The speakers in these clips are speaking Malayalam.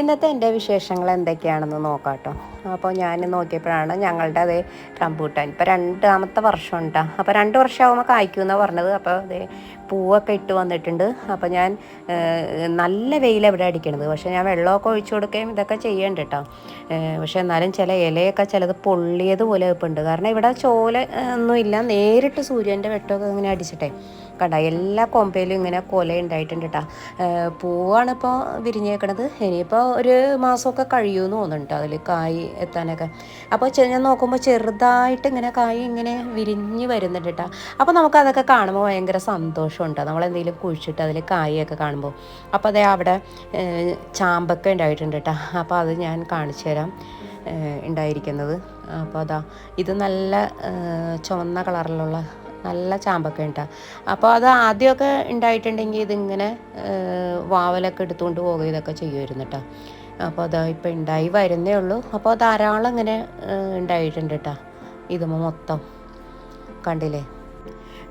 ഇന്നത്തെ എന്റെ വിശേഷങ്ങൾ എന്തൊക്കെയാണെന്ന് നോക്കാട്ടോ. കേട്ടോ അപ്പോൾ ഞാൻ നോക്കിയപ്പോഴാണ് ഞങ്ങളുടെ അതേ റംബൂട്ടാൻ. ഇപ്പോൾ രണ്ടാമത്തെ വർഷം ഉണ്ടാ അപ്പോൾ രണ്ട് വർഷമാകുമ്പോൾ കായ്ക്കുമെന്നാണ് പറഞ്ഞത്. അപ്പോൾ അതേ പൂവൊക്കെ ഇട്ട് വന്നിട്ടുണ്ട്. അപ്പോൾ ഞാൻ നല്ല വെയിൽ എവിടെ അടിക്കണത്. പക്ഷേ ഞാൻ വെള്ളമൊക്കെ ഒഴിച്ചു കൊടുക്കുകയും ഇതൊക്കെ ചെയ്യേണ്ട കേട്ടോ. പക്ഷെ എന്നാലും ചില ഇലയൊക്കെ ചിലത് പൊള്ളിയതുപോലെ ഇപ്പോൾ ഉണ്ട് കാരണം ഇവിടെ ചോല ഒന്നുമില്ല നേരിട്ട് സൂര്യന്റെ വെട്ടമൊക്കെ ഇങ്ങനെ അടിച്ചിട്ടേ. കണ്ട എല്ലാ കൊമ്പയിലും ഇങ്ങനെ കൊല ഉണ്ടായിട്ടുണ്ട് കേട്ടോ പൂവാണ് ഇപ്പോൾ വിരിഞ്ഞേക്കണത്. ഇനിയിപ്പോൾ ഒരു മാസമൊക്കെ കഴിയുമെന്ന് തോന്നുന്നുണ്ട് അതിൽ കായ് എത്താനൊക്കെ. അപ്പോൾ ഞാൻ നോക്കുമ്പോൾ ചെറുതായിട്ട് ഇങ്ങനെ കായ് ഇങ്ങനെ വിരിഞ്ഞ് വരുന്നുണ്ട് കേട്ടോ അപ്പോൾ നമുക്കതൊക്കെ കാണുമ്പോൾ ഭയങ്കര സന്തോഷമുണ്ട്. നമ്മളെന്തെങ്കിലും കുഴിച്ചിട്ട് അതിൽ കായൊക്കെ കാണുമ്പോൾ അപ്പോൾ അതേ അവിടെ ചാമ്പൊക്കെ ഉണ്ടായിട്ടുണ്ട് കേട്ടോ അപ്പോൾ അത് ഞാൻ കാണിച്ചു തരാം ഉണ്ടായിരിക്കുന്നത്. അപ്പോൾ അതാ ഇത് നല്ല ചുവന്ന കളറിലുള്ള നല്ല ചാമ്പൊക്കെ ഉണ്ടാ അപ്പോൾ അത് ആദ്യമൊക്കെ ഉണ്ടായിട്ടുണ്ടെങ്കിൽ ഇതിങ്ങനെ വാവലൊക്കെ എടുത്തുകൊണ്ട് പോകുക ഇതൊക്കെ ചെയ്യുമായിരുന്നു കേട്ടോ അപ്പോൾ അതാ ഇപ്പോൾ ഉണ്ടായി വരുന്നേ ഉള്ളൂ. അപ്പോൾ ധാരാളം ഇങ്ങനെ ഉണ്ടായിട്ടുണ്ട് കേട്ടോ ഇത് മൊത്തം. കണ്ടില്ലേ?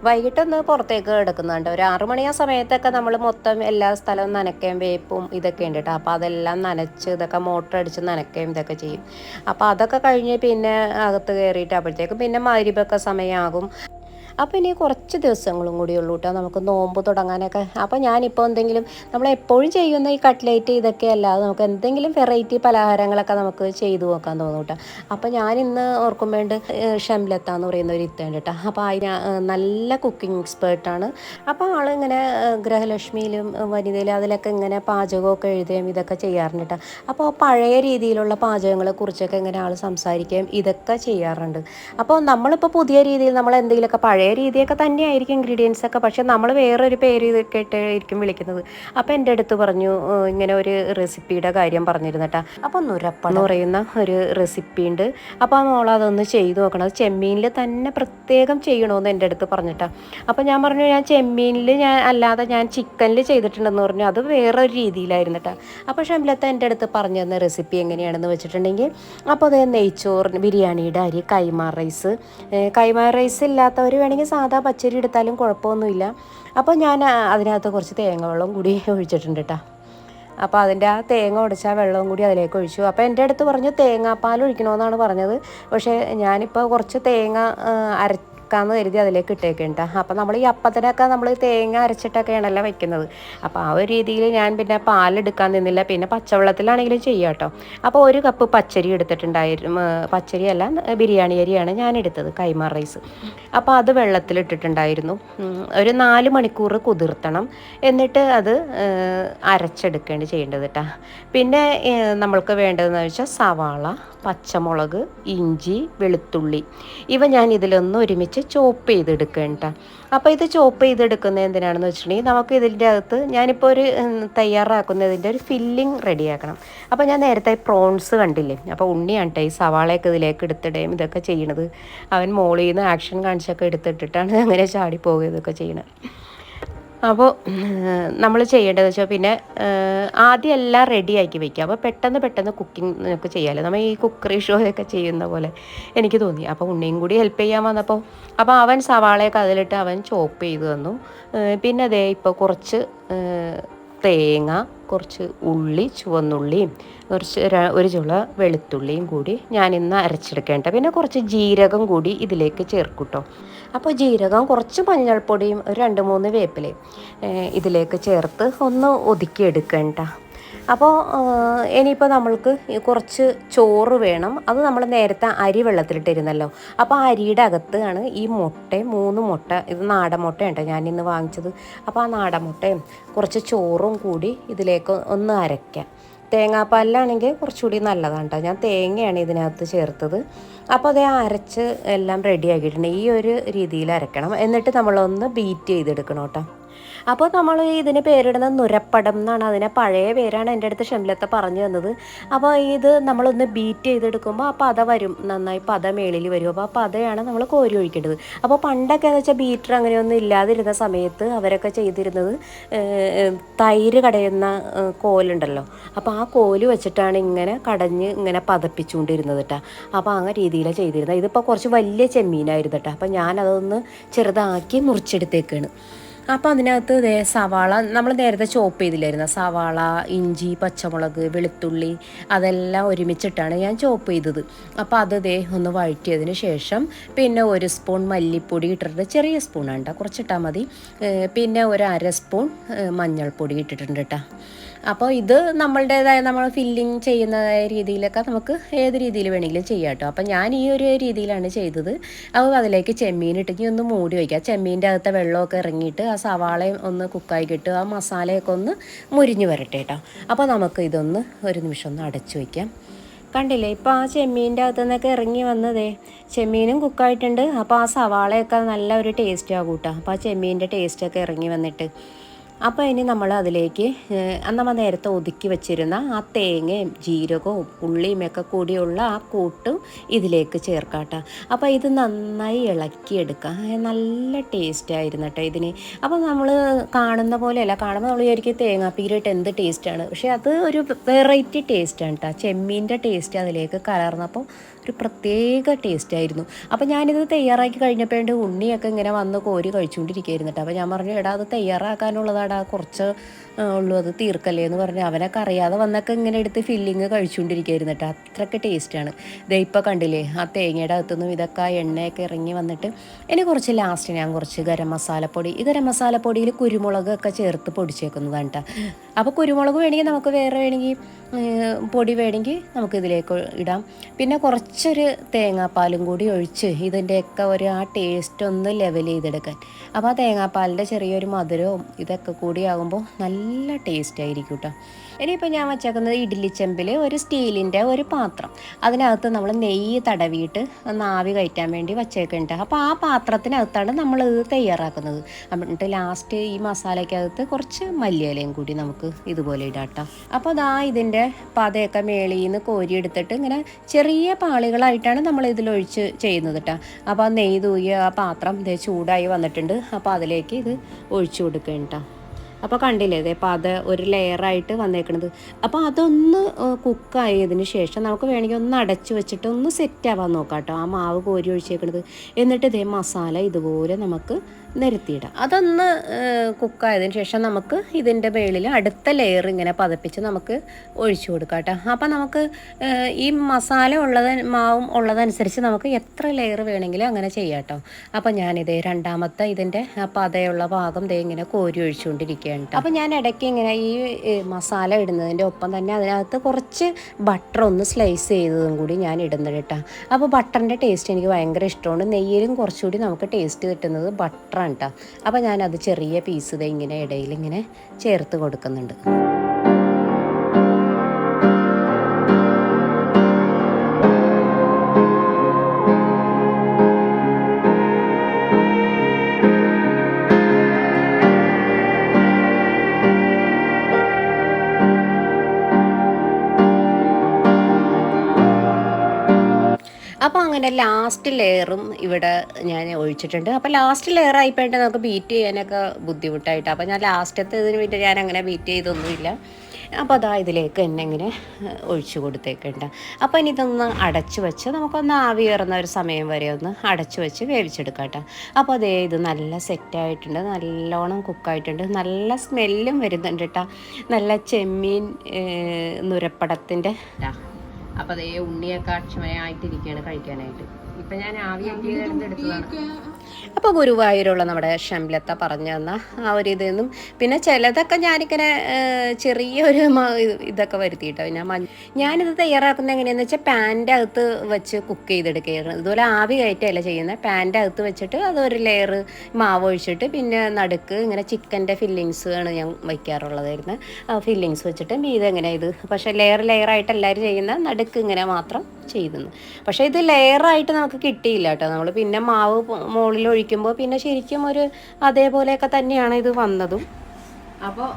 വൈകിട്ടൊന്ന് പുറത്തേക്ക് കിടക്കുന്നുണ്ട്. ഒരു ആറു മണി ആ സമയത്തൊക്കെ നമ്മൾ മൊത്തം എല്ലാ സ്ഥലവും നനയ്ക്കുകയും വേപ്പും ഇതൊക്കെ ഉണ്ട് കേട്ടോ അപ്പോൾ അതെല്ലാം നനച്ച് ഇതൊക്കെ മോട്ടർ അടിച്ച് നനയ്ക്കുകയും ഇതൊക്കെ ചെയ്യും. അപ്പോൾ അതൊക്കെ കഴിഞ്ഞ് പിന്നെ അകത്ത് കയറിയിട്ട് അപ്പോഴത്തേക്കും പിന്നെ മരുവൊക്കെ സമയമാകും അപ്പോൾ ഇനി കുറച്ച് ദിവസങ്ങളും കൂടി ഉള്ളൂ കേട്ടോ നമുക്ക് നോമ്പ് തുടങ്ങാനൊക്കെ. അപ്പോൾ ഞാനിപ്പോൾ എന്തെങ്കിലും നമ്മൾ എപ്പോഴും ചെയ്യുന്ന ഈ കട്ട്ലേറ്റ് ഇതൊക്കെ അല്ലാതെ നമുക്ക് എന്തെങ്കിലും വെറൈറ്റി പലഹാരങ്ങളൊക്കെ നമുക്ക് ചെയ്തു നോക്കാൻ തോന്നും കേട്ടോ അപ്പോൾ ഞാൻ ഇന്ന് ഓർക്കും വേണ്ട ഷംലത്ത എന്ന് പറയുന്ന ഒരു ഇത്തേണ്ട കേട്ടോ അപ്പോൾ അതിന് നല്ല കുക്കിംഗ് എക്സ്പേർട്ടാണ് അപ്പോൾ ആളിങ്ങനെ ഗ്രഹലക്ഷ്മിയിലും വനിതയിലും അതിലൊക്കെ ഇങ്ങനെ പാചകമൊക്കെ എഴുതുകയും ഇതൊക്കെ ചെയ്യാറുണ്ട് കേട്ടോ അപ്പോൾ പഴയ രീതിയിലുള്ള പാചകങ്ങളെ കുറിച്ചൊക്കെ ഇങ്ങനെ ആൾ സംസാരിക്കുകയും ഇതൊക്കെ ചെയ്യാറുണ്ട്. അപ്പോൾ നമ്മളിപ്പോൾ പുതിയ രീതിയിൽ നമ്മൾ എന്തെങ്കിലുമൊക്കെ പഴയ രീതിയൊക്കെ തന്നെയായിരിക്കും ഇൻഗ്രീഡിയൻസ് ഒക്കെ. പക്ഷെ നമ്മൾ വേറൊരു പേര് കേട്ട് ആയിരിക്കും വിളിക്കുന്നത്. അപ്പോൾ എന്റെ അടുത്ത് പറഞ്ഞു ഇങ്ങനെ ഒരു റെസിപ്പിയുടെ കാര്യം പറഞ്ഞിരുന്നട്ടാ. അപ്പം അപ്പോൾ നുരപ്പ എന്ന് പറയുന്ന ഒരു റെസിപ്പി ഉണ്ട്. അപ്പോൾ ആ മോൾ അതൊന്ന് ചെയ്തു നോക്കണം. അത് ചെമ്മീനിൽ തന്നെ പ്രത്യേകം ചെയ്യണമെന്ന് എന്റെ അടുത്ത് പറഞ്ഞിട്ടാ. അപ്പോൾ ഞാൻ പറഞ്ഞു ഞാൻ ചെമ്മീനിൽ ഞാൻ അല്ലാതെ ഞാൻ ചിക്കനിൽ ചെയ്തിട്ടുണ്ടെന്ന് പറഞ്ഞു. അത് വേറൊരു രീതിയിലായിരുന്നു കേട്ടോ അപ്പോൾ ഷംലത്ത എന്റെ അടുത്ത് പറഞ്ഞു തന്ന റെസിപ്പി എങ്ങനെയാണെന്ന് വെച്ചിട്ടുണ്ടെങ്കിൽ അപ്പോൾ അത് നെയ്ച്ചോറിന് ബിരിയാണിയുടെ അരി കൈമാ റൈസ് കൈമാ റൈസ് ഇല്ലാത്തവർ വേണമെങ്കിൽ സാധാ പച്ചരി എടുത്താലും കുഴപ്പമൊന്നുമില്ല. അപ്പോൾ ഞാൻ അതിനകത്ത് കുറച്ച് തേങ്ങ വെള്ളം കൂടി ഒഴിച്ചിട്ടുണ്ട് കേട്ടോ. അപ്പോൾ അതിന്റെ ആ തേങ്ങ ഉടച്ച വെള്ളവും കൂടി അതിലേക്ക് ഒഴിച്ചു. അപ്പോൾ എന്റെ അടുത്ത് പറഞ്ഞു തേങ്ങാപ്പാൽ ഒഴിക്കണമെന്നാണ് പറഞ്ഞത്. പക്ഷേ ഞാനിപ്പോൾ കുറച്ച് തേങ്ങ ആ, അരക്കാന്ന് കരുതി അതിലേക്ക് ഇട്ടേക്കുണ്ട അപ്പോൾ നമ്മൾ ഈ അപ്പത്തിനൊക്കെ നമ്മൾ തേങ്ങ അരച്ചിട്ടൊക്കെയാണല്ലോ വെക്കുന്നത്. അപ്പോൾ ആ ഒരു രീതിയിൽ ഞാൻ പിന്നെ പാലെടുക്കാൻ നിന്നില്ല. പിന്നെ പച്ചവെള്ളത്തിലാണെങ്കിലും ചെയ്യാം കേട്ടോ. അപ്പോൾ ഒരു കപ്പ് പച്ചരി എടുത്തിട്ടുണ്ടായിരുന്നു. പച്ചരി പച്ചരിയല്ല ബിരിയാണി അരിയാണ് ഞാൻ എടുത്തത് കൈമാർ റൈസ്. അപ്പോൾ അത് വെള്ളത്തിലിട്ടിട്ടുണ്ടായിരുന്നു ഒരു നാല് മണിക്കൂർ കുതിർത്തണം. എന്നിട്ട് അത് അരച്ചെടുക്കേണ്ടി ചെയ്യേണ്ടത് കേട്ടോ പിന്നെ നമ്മൾക്ക് വേണ്ടതെന്ന് വെച്ചാൽ സവാള പച്ചമുളക് ഇഞ്ചി വെളുത്തുള്ളി. ഇവ ഞാൻ ഇതിലൊന്നും ഒരുമിച്ച് ചോപ്പ് ചെയ്തെടുക്കേണ്ട കേട്ടോ അപ്പോൾ ഇത് ചോപ്പ് ചെയ്തെടുക്കുന്നത് എന്തിനാണെന്ന് വെച്ചിട്ടുണ്ടെങ്കിൽ നമുക്ക് ഇതിന്റെ അകത്ത് ഞാനിപ്പോൾ ഒരു തയ്യാറാക്കുന്ന തയ്യാറാക്കുന്നതിന്റെ ഒരു ഫില്ലിംഗ് റെഡിയാക്കണം അപ്പോൾ ഞാൻ നേരത്തെ പ്രോൺസ് കണ്ടില്ലേ? അപ്പോൾ ഉണ്ണിയാണ് കേട്ടോ ഈ സവാളയൊക്കെ ഇതിലേക്ക് എടുത്തിടുകയും ഇതൊക്കെ ചെയ്യണത്. അവൻ മോളിൽ നിന്ന് ആക്ഷൻ കാണിച്ചൊക്കെ എടുത്തിട്ടിട്ടാണ് അങ്ങനെ ചാടിപ്പോവുക ഇതൊക്കെ ചെയ്യണത്. അപ്പോൾ നമ്മൾ ചെയ്യേണ്ടതെന്ന് വെച്ചാൽ പിന്നെ ആദ്യം എല്ലാം റെഡി ആക്കി വെക്കുക. അപ്പോൾ പെട്ടെന്ന് പെട്ടെന്ന് കുക്കിംഗ് നമുക്ക് ചെയ്യാമല്ലോ നമ്മൾ ഈ കുക്കറി ഷോയൊക്കെ ചെയ്യുന്ന പോലെ എനിക്ക് തോന്നി. അപ്പോൾ ഉണ്ണിയും കൂടി ഹെൽപ്പ് ചെയ്യാൻ വന്നപ്പോൾ അപ്പോൾ അവൻ സവാളയൊക്കെ അതിലിട്ട് അവൻ ചോപ്പ് ചെയ്ത് തന്നു. പിന്നെ അതേ ഇപ്പോൾ കുറച്ച് തേങ്ങ കുറച്ച് ഉള്ളി ചുവന്നുള്ളിയും കുറച്ച് ഒരു ചുള വെളുത്തുള്ളിയും കൂടി ഞാൻ ഇന്ന് അരച്ചെടുക്കേണ്ട പിന്നെ കുറച്ച് ജീരകം കൂടി ഇതിലേക്ക് ചേർക്കൂട്ടോ. അപ്പോൾ ജീരകം കുറച്ച് മഞ്ഞൾപ്പൊടിയും രണ്ട് മൂന്ന് വേപ്പിലയും ഇതിലേക്ക് ചേർത്ത് ഒന്ന് ഒതുക്കിയെടുക്കേണ്ട അപ്പോൾ ഇനിയിപ്പോൾ നമ്മൾക്ക് കുറച്ച് ചോറ് വേണം. അത് നമ്മൾ നേരത്തെ അരി വെള്ളത്തിലിട്ടിരുന്നല്ലോ. അപ്പോൾ ആ അരിയുടെ അകത്താണ് ഈ മുട്ടയും മൂന്ന് മുട്ട ഇത് നാടൻ മുട്ടയുണ്ട് ഞാൻ ഇന്ന് വാങ്ങിച്ചത്. അപ്പോൾ ആ നാടൻ മുട്ടയും കുറച്ച് ചോറും കൂടി ഇതിലേക്ക് ഒന്ന് അരയ്ക്കാം. തേങ്ങാപ്പാലിലാണെങ്കിൽ കുറച്ചുകൂടി നല്ലതാണ് കേട്ടോ. ഞാൻ തേങ്ങയാണ് ഇതിനകത്ത് ചേർത്തത്. അപ്പോൾ അതേ അരച്ച് എല്ലാം റെഡി ആക്കിയിട്ടുണ്ട്. ഈ ഒരു രീതിയിൽ അരക്കണം. എന്നിട്ട് നമ്മളൊന്ന് ബീറ്റ് ചെയ്തെടുക്കണം കേട്ടോ. അപ്പോൾ നമ്മൾ ഇതിന് പേരിടുന്ന നുരപ്പടം എന്നാണ്. അതിനെ പഴയ പേരാണ് എന്റെ അടുത്ത് ഷംലത്തെ പറഞ്ഞു തന്നത്. അപ്പോൾ ഇത് നമ്മളൊന്ന് ബീറ്റ് ചെയ്തെടുക്കുമ്പോൾ ആ പത വരും. നന്നായി പത മേളിൽ വരും. അപ്പോൾ ആ പതയാണ് നമ്മൾ കോരി ഒഴിക്കേണ്ടത്. അപ്പോൾ പണ്ടൊക്കെ എന്ന് വെച്ചാൽ ബീറ്റർ അങ്ങനെയൊന്നും ഇല്ലാതിരുന്ന സമയത്ത് അവരൊക്കെ ചെയ്തിരുന്നത് തൈര് കടയുന്ന കോലുണ്ടല്ലോ. അപ്പോൾ ആ കോൽ വെച്ചിട്ടാണ് ഇങ്ങനെ കടഞ്ഞ് ഇങ്ങനെ പതപ്പിച്ചുകൊണ്ടിരുന്നത് കേട്ടോ അപ്പോൾ ആ രീതിയിലാണ് ചെയ്തിരുന്നത്. ഇതിപ്പോൾ കുറച്ച് വലിയ ചെമ്മീനായിരുന്നു കേട്ടോ അപ്പോൾ ഞാനതൊന്ന് ചെറുതാക്കി മുറിച്ചെടുത്തേക്കാണ്. അപ്പോൾ അതിനകത്ത് സവാള നമ്മൾ നേരത്തെ ചോപ്പ് ചെയ്തില്ലായിരുന്നു? സവാള ഇഞ്ചി പച്ചമുളക് വെളുത്തുള്ളി അതെല്ലാം ഒരുമിച്ചിട്ടാണ് ഞാൻ ചോപ്പ് ചെയ്തത്. അപ്പോൾ അത് ദേ ഒന്ന് വഴറ്റിയതിന് ശേഷം പിന്നെ ഒരു സ്പൂൺ മല്ലിപ്പൊടി ഇട്ടിട്ടുണ്ട്. ചെറിയ സ്പൂണാണ് കേട്ടോ കുറച്ചിട്ടാൽ മതി. പിന്നെ ഒരു അര സ്പൂൺ മഞ്ഞൾപ്പൊടി ഇട്ടിട്ടുണ്ട് കേട്ടോ അപ്പോൾ ഇത് നമ്മളുടേതായ നമ്മൾ ഫില്ലിങ് ചെയ്യുന്ന രീതിയിലൊക്കെ നമുക്ക് ഏത് രീതിയിൽ വേണമെങ്കിലും ചെയ്യാം കേട്ടോ അപ്പം ഞാൻ ഈ ഒരു രീതിയിലാണ് ചെയ്തത്. അപ്പോൾ അതിലേക്ക് ചെമ്മീൻ ഇട്ടെങ്കിൽ ഒന്ന് മൂടി വയ്ക്കുക ചെമ്മീന്റെ അകത്തെ വെള്ളമൊക്കെ ഇറങ്ങിയിട്ട് ആ സവാളയും ഒന്ന് കുക്കായി കിട്ടുക ആ മസാലയൊക്കെ ഒന്ന് മുരിഞ്ഞ് വരട്ടെ കേട്ടോ അപ്പോൾ നമുക്ക് ഇതൊന്ന് ഒരു നിമിഷം ഒന്ന് അടച്ചു വയ്ക്കാം കണ്ടില്ലേ? ഇപ്പോൾ ആ ചെമ്മീന്റെ അകത്തു നിന്നൊക്കെ ഇറങ്ങി വന്നതേ. ചെമ്മീനും കുക്കായിട്ടുണ്ട്. അപ്പോൾ ആ സവാളയൊക്കെ നല്ല ഒരു ടേസ്റ്റ് ആകും കേട്ടോ അപ്പോൾ ആ ചെമ്മീന്റെ ടേസ്റ്റൊക്കെ ഇറങ്ങി വന്നിട്ട് അപ്പോൾ ഇനി നമ്മൾ അതിലേക്ക് നമ്മൾ നേരത്തെ ഒതുക്കി വെച്ചിരുന്ന ആ തേങ്ങയും ജീരകവും ഉള്ളിയും ഒക്കെ കൂടിയുള്ള ആ കൂട്ടും ഇതിലേക്ക് ചേർക്കാട്ടോ. അപ്പോൾ ഇത് നന്നായി ഇളക്കിയെടുക്കുക നല്ല ടേസ്റ്റ് ആയിരുന്നു കേട്ടോ ഇതിന്. അപ്പോൾ നമ്മൾ കാണുന്ന പോലെയല്ല കാണുമ്പോൾ നമ്മൾ വിചാരിക്കും തേങ്ങാപ്പീരിട്ട് എന്ത് ടേസ്റ്റാണ് പക്ഷേ അത് ഒരു വെറൈറ്റി ടേസ്റ്റാണ് കേട്ടോ ചെമ്മീന്റെ ടേസ്റ്റ് അതിലേക്ക് കലർന്നപ്പോൾ ഒരു പ്രത്യേക ടേസ്റ്റ് ആയിരുന്നു. അപ്പോൾ ഞാനിത് തയ്യാറാക്കി കഴിഞ്ഞപ്പോഴുണ്ട് ഉണ്ണിയൊക്കെ ഇങ്ങനെ വന്ന് കോരി കഴിച്ചുകൊണ്ടിരിക്കുകയായിരുന്നു കേട്ടോ. അപ്പോൾ ഞാൻ പറഞ്ഞു എടാ അത് തയ്യാറാക്കാനുള്ളതാടാ കുറച്ച് ഉള്ളു ഉള്ളൂ അത് തീർക്കല്ലേ എന്ന് പറഞ്ഞു അവനൊക്കെ അറിയാതെ വന്നൊക്കെ ഇങ്ങനെ എടുത്ത് ഫില്ലിങ് കഴിച്ചുകൊണ്ടിരിക്കുകയായിരുന്നു കേട്ടോ. അത്രയ്ക്ക് ടേസ്റ്റാണ് ദേ ഇപ്പോൾ കണ്ടില്ലേ ആ തേങ്ങയുടെ അകത്തുനിന്നും ഇതൊക്കെ ആ എണ്ണയൊക്കെ ഇറങ്ങി വന്നിട്ട് ഇനി കുറച്ച് ലാസ്റ്റ് ഞാൻ കുറച്ച് ഗരം മസാലപ്പൊടി ഈ ഗരം മസാലപ്പൊടിയിൽ കുരുമുളകൊക്കെ ചേർത്ത് പൊടിച്ചേക്കുന്നതാണ് കേട്ടോ. അപ്പോൾ കുരുമുളക് വേണമെങ്കിൽ നമുക്ക് വേറെ വേണമെങ്കിൽ പൊടി വേണമെങ്കിൽ നമുക്ക് ഇതിലേക്ക് ഇടാം. പിന്നെ കുറച്ചൊരു തേങ്ങാപ്പാലും കൂടി ഒഴിച്ച് ഇതിന്റെയൊക്കെ ഒരു ആ ടേസ്റ്റ് ഒന്ന് ലെവൽ ചെയ്തെടുക്കാൻ. അപ്പോൾ ആ തേങ്ങാപ്പാലിന്റെ ചെറിയൊരു മധുരവും ഇതൊക്കെ കൂടി ആകുമ്പോൾ നല്ല ടേസ്റ്റ് ആയിരിക്കും കേട്ടോ ഇനിയിപ്പോൾ ഞാൻ വച്ചേക്കുന്നത് ഇഡ്ഡലി ചെമ്പിൽ ഒരു സ്റ്റീലിന്റെ ഒരു പാത്രം. അതിനകത്ത് നമ്മൾ നെയ്യ് തടവിയിട്ട് ആവി കയറ്റാൻ വേണ്ടി വച്ചേക്കുന്നുണ്ട്. അപ്പോൾ ആ പാത്രത്തിനകത്താണ് നമ്മൾ ഇത് തയ്യാറാക്കുന്നത്. എന്നിട്ട് ലാസ്റ്റ് ഈ മസാലയ്ക്കകത്ത് കുറച്ച് മല്ലിയിലയും കൂടി നമുക്ക് ഇതുപോലെ ഇടാട്ടോ അപ്പോൾ അതാ ഇതിന്റെ പതയൊക്കെ മേളിൽ നിന്ന് കോരിയെടുത്തിട്ട് ഇങ്ങനെ ചെറിയ പാളികളായിട്ടാണ് നമ്മൾ ഇതിലൊഴിച്ച് ചെയ്യുന്നത് കേട്ടോ. അപ്പോൾ ആ നെയ്യ് തൂകിയ ആ പാത്രം ചൂടായി വന്നിട്ടുണ്ട്. അപ്പോൾ അതിലേക്ക് ഇത് ഒഴിച്ചു കൊടുക്കണം കേട്ടോ. അപ്പോൾ കണ്ടില്ലേ ഇതേ അപ്പോൾ അത് ഒരു ലെയറായിട്ട് വന്നേക്കണത്. അപ്പോൾ അതൊന്ന് കുക്കായതിന് ശേഷം നമുക്ക് വേണമെങ്കിൽ ഒന്ന് അടച്ചു വെച്ചിട്ട് ഒന്ന് സെറ്റ് ആവാൻ നോക്കാം കേട്ടോ. ആ മാവ് കോരി ഒഴിച്ചേക്കണത്. എന്നിട്ട് ഇതേ മസാല ഇതുപോലെ നമുക്ക് നിരത്തിയിടാം. അതൊന്ന് കുക്കായതിന് ശേഷം നമുക്ക് ഇതിന്റെ മേളിൽ അടുത്ത ലെയർ ഇങ്ങനെ പതപ്പിച്ച് നമുക്ക് ഒഴിച്ചു കൊടുക്കാം കേട്ടോ. അപ്പം നമുക്ക് ഈ മസാല ഉള്ളത് മാവും ഉള്ളതനുസരിച്ച് നമുക്ക് എത്ര ലെയർ വേണമെങ്കിലും അങ്ങനെ ചെയ്യാം കേട്ടോ. അപ്പം ഞാനിതേ രണ്ടാമത്തെ ഇതിന്റെ പതയുള്ള ഭാഗം ദേ ഇങ്ങനെ കോരി ഒഴിച്ചുകൊണ്ടിരിക്കുകയാണ് കേട്ടോ. അപ്പോൾ ഞാൻ ഇടയ്ക്ക് ഇങ്ങനെ ഈ മസാല ഇടുന്നതിന്റെ ഒപ്പം തന്നെ അതിനകത്ത് കുറച്ച് ബട്ടർ ഒന്ന് സ്ലൈസ് ചെയ്തതും കൂടി ഞാൻ ഇടുന്നുണ്ട് കേട്ടോ. അപ്പോൾ ബട്ടറിന്റെ ടേസ്റ്റ് എനിക്ക് ഭയങ്കര ഇഷ്ടമാണ്. നെയ്യിലും കുറച്ചുകൂടി നമുക്ക് ടേസ്റ്റ് കിട്ടുന്നത് ബട്ടറാണ് കേട്ടോ അപ്പോൾ ഞാനത് ചെറിയ പീസ് ഇങ്ങനെ ഇടയിൽ ഇങ്ങനെ ചേർത്ത് കൊടുക്കുന്നുണ്ട്. അപ്പോൾ അങ്ങനെ ലാസ്റ്റ് ലെയറും ഇവിടെ ഞാൻ ഒഴിച്ചിട്ടുണ്ട്. അപ്പോൾ ലാസ്റ്റ് ലെയർ ആയിപ്പോയിട്ട് നമുക്ക് ബീറ്റ് ചെയ്യാനൊക്കെ ബുദ്ധിമുട്ടായിട്ട്. അപ്പോൾ ഞാൻ ലാസ്റ്റത്തെ ഇതിന് വേണ്ടി ഞാൻ അങ്ങനെ ബീറ്റ് ചെയ്തൊന്നുമില്ല. അപ്പോൾ അതാ ഇതിലേക്ക് തന്നെ ഇങ്ങനെ ഒഴിച്ചു കൊടുത്തേക്കുണ്ട്. അപ്പോൾ ഇനി ഇതൊന്ന് അടച്ചു വെച്ച് നമുക്കൊന്ന് ആവി കയറുന്ന ഒരു സമയം വരെ ഒന്ന് അടച്ചു വെച്ച് വേവിച്ചെടുക്കാം അപ്പോൾ അതേ ഇത് നല്ല സെറ്റായിട്ടുണ്ട് നല്ലോണം കുക്കായിട്ടുണ്ട് നല്ല സ്മെല്ലും വരുന്നുണ്ട് കേട്ടോ നല്ല ചെമ്മീൻ നുരപ്പടത്തിന്റെ അപ്പോൾ അതേ ഉണ്ണിയൊക്കെ അക്ഷമയായിട്ടിരിക്കുകയാണ് കഴിക്കാനായിട്ട്. ഇപ്പം ഞാൻ ആവിയൊക്കെ എടുത്തതാണ്. അപ്പോൾ ഗുരുവായൂരുള്ള നമ്മുടെ ഷംലത്ത പറഞ്ഞു തന്ന ആ ഒരു ഇത് നിന്നും പിന്നെ ചിലതൊക്കെ ഞാനിങ്ങനെ ചെറിയൊരു ഇത് ഇതൊക്കെ വരുത്തിയിട്ടോ. പിന്നെ മഞ്ഞ ഞാനിത് തയ്യാറാക്കുന്നത് എങ്ങനെയാണെന്ന് വെച്ചാൽ പാന്റെ അകത്ത് വെച്ച് കുക്ക് ചെയ്തെടുക്കുകയാണ്. ഇതുപോലെ ആവി കയറ്റമല്ല ചെയ്യുന്നത്. പാന്റെ അകത്ത് വെച്ചിട്ട് അതൊരു ലെയർ മാവ് ഒഴിച്ചിട്ട് പിന്നെ നടുക്ക് ഇങ്ങനെ ചിക്കന്റെ ഫില്ലിങ്സ് ആണ് ഞാൻ വയ്ക്കാറുള്ളതായിരുന്നു. ആ ഫില്ലിങ്സ് വെച്ചിട്ട് മീത് എങ്ങനെ ഇത് പക്ഷേ ലെയർ ലെയറായിട്ട് എല്ലാവരും ചെയ്യുന്ന നടുക്ക് ഇങ്ങനെ മാത്രം ചെയ്തെന്ന്. പക്ഷേ ഇത് ലെയറായിട്ട് നമുക്ക് കിട്ടിയില്ല കേട്ടോ നമ്മൾ പിന്നെ മാവ് മുകളിൽ ഒഴിക്കുമ്പോൾ പിന്നെ ശരിക്കും ഒരു അതേപോലെയൊക്കെ തന്നെയാണ് ഇത് വന്നതും. അപ്പോൾ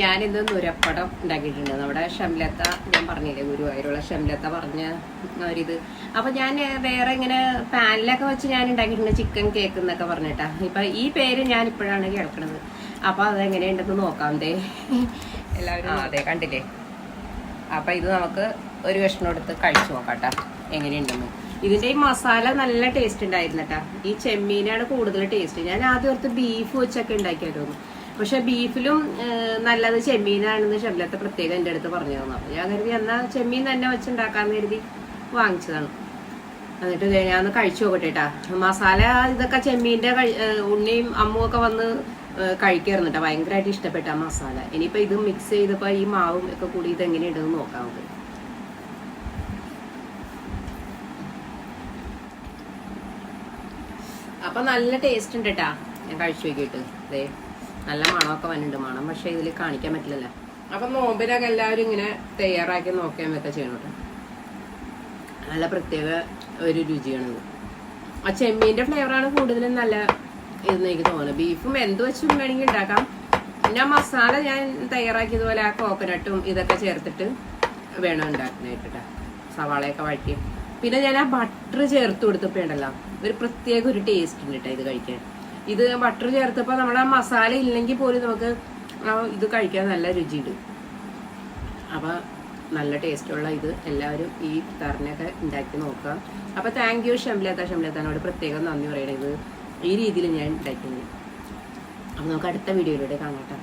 ഞാനിന്ന് നുരപ്പടം ഉണ്ടാക്കിയിട്ടുണ്ട്. നമ്മുടെ ഷംലത്ത ഞാൻ പറഞ്ഞില്ലേ ഗുരുവായൂരുള്ള ഷംലത്ത പറഞ്ഞ ഒരിത്. അപ്പോൾ ഞാൻ വേറെ ഇങ്ങനെ പാനിലൊക്കെ വെച്ച് ഞാൻ ഉണ്ടാക്കിയിട്ടുണ്ട് ചിക്കൻ കേക്ക് എന്നൊക്കെ പറഞ്ഞിട്ടാ. ഇപ്പം ഈ പേര് ഞാൻ ഇപ്പോഴാണ് കേൾക്കുന്നത് അപ്പോൾ അതെങ്ങനെയുണ്ടെന്ന് നോക്കാം ദേ. എല്ലാവരും അതെ കണ്ടില്ലേ? അപ്പം ഇത് നമുക്ക് ഒരു കഷ്ണം എടുത്ത് കഴിച്ചു നോക്കാം കേട്ടോ. എങ്ങനെയുണ്ടെന്ന്. ഇതിന്റെ ഈ മസാല നല്ല ടേസ്റ്റ് ഉണ്ടായിരുന്നു കേട്ടാ ഈ ചെമ്മീനാണ് കൂടുതൽ ടേസ്റ്റ് ഞാൻ ആദ്യം ഓർത്ത് ബീഫ് വെച്ചൊക്കെ ഉണ്ടാക്കിയായിരുന്നു. പക്ഷെ ബീഫിലും നല്ലത് ചെമ്മീനാണെന്ന് ഷംലത്തെ പ്രത്യേകം എന്റെ അടുത്ത് പറഞ്ഞു തന്നു അപ്പൊ ഞാൻ കരുതി എന്നാ ചെമ്മീൻ തന്നെ വെച്ചുണ്ടാക്കാന്ന് കരുതി വാങ്ങിച്ചതാണ്. എന്നിട്ട് ഞാൻ കഴിച്ചു നോക്കട്ടെ കേട്ടാ മസാല ഇതൊക്കെ ചെമ്മീന്റെ ഉണ്ണിയും അമ്മും ഒക്കെ വന്ന് കഴിക്കായിരുന്നു കേട്ടോ ഭയങ്കരമായിട്ട് ഇഷ്ടപ്പെട്ട മസാല. ഇനിയിപ്പോ ഇത് മിക്സ് ചെയ്തപ്പോ ഈ മാവും ഒക്കെ കൂടി ഇത് ഇടുന്നു നോക്കാം നമുക്ക്. അപ്പൊ നല്ല ടേസ്റ്റ് ഉണ്ട് കേട്ടാ ഞാൻ കഴിച്ചു നോക്കിയിട്ട്. അതെ നല്ല മണമൊക്കെ വന്നിട്ടുണ്ട്. മണം പക്ഷെ ഇതിൽ കാണിക്കാൻ പറ്റില്ലല്ലോ. അപ്പൊ നോമ്പിനൊക്കെ എല്ലാവരും ഇങ്ങനെ തയ്യാറാക്കി നോക്കാൻ ഒക്കെ ചെയ്യണം കേട്ടോ നല്ല പ്രത്യേക ഒരു രുചിയാണിത്. ആ ചെമ്മീന്റെ ഫ്ലേവറാണ് കൂടുതലും നല്ല ഇതെന്ന് എനിക്ക് തോന്നുന്നത്. ബീഫും എന്ത് വെച്ചും വേണമെങ്കിൽ ഉണ്ടാക്കാം. പിന്നെ മസാല ഞാൻ തയ്യാറാക്കിയതുപോലെ ആ കോക്കനട്ടും ഇതൊക്കെ ചേർത്തിട്ട് വേണം ഉണ്ടാക്കാനായിട്ട് ട്ടാ. സവാളയൊക്കെ വഴറ്റി. പിന്നെ ഞാൻ ആ ബട്ടർ ചേർത്ത് കൊടുത്തപ്പോ ഉണ്ടല്ലോ ഒരു പ്രത്യേക ഒരു ടേസ്റ്റ് ഉണ്ട് കേട്ടോ ഇത് കഴിക്കാൻ. ഇത് ബട്ടർ ചേർത്തപ്പോൾ നമ്മുടെ ആ മസാല ഇല്ലെങ്കിൽ പോലും നമുക്ക് ഇത് കഴിക്കാൻ നല്ല രുചിയുണ്ട്. അപ്പൊ നല്ല ടേസ്റ്റുള്ള ഇത് എല്ലാവരും ഈ തറിനൊക്കെ ഉണ്ടാക്കി നോക്കുക. അപ്പൊ താങ്ക് യു ഷംലത ഷംലത്താനോട് പ്രത്യേകം നന്ദി പറയണത്. ഈ രീതിയിൽ ഞാൻ ഉണ്ടാക്കിയത് അപ്പോൾ നമുക്ക് അടുത്ത വീഡിയോയിലൂടെ കാണാം.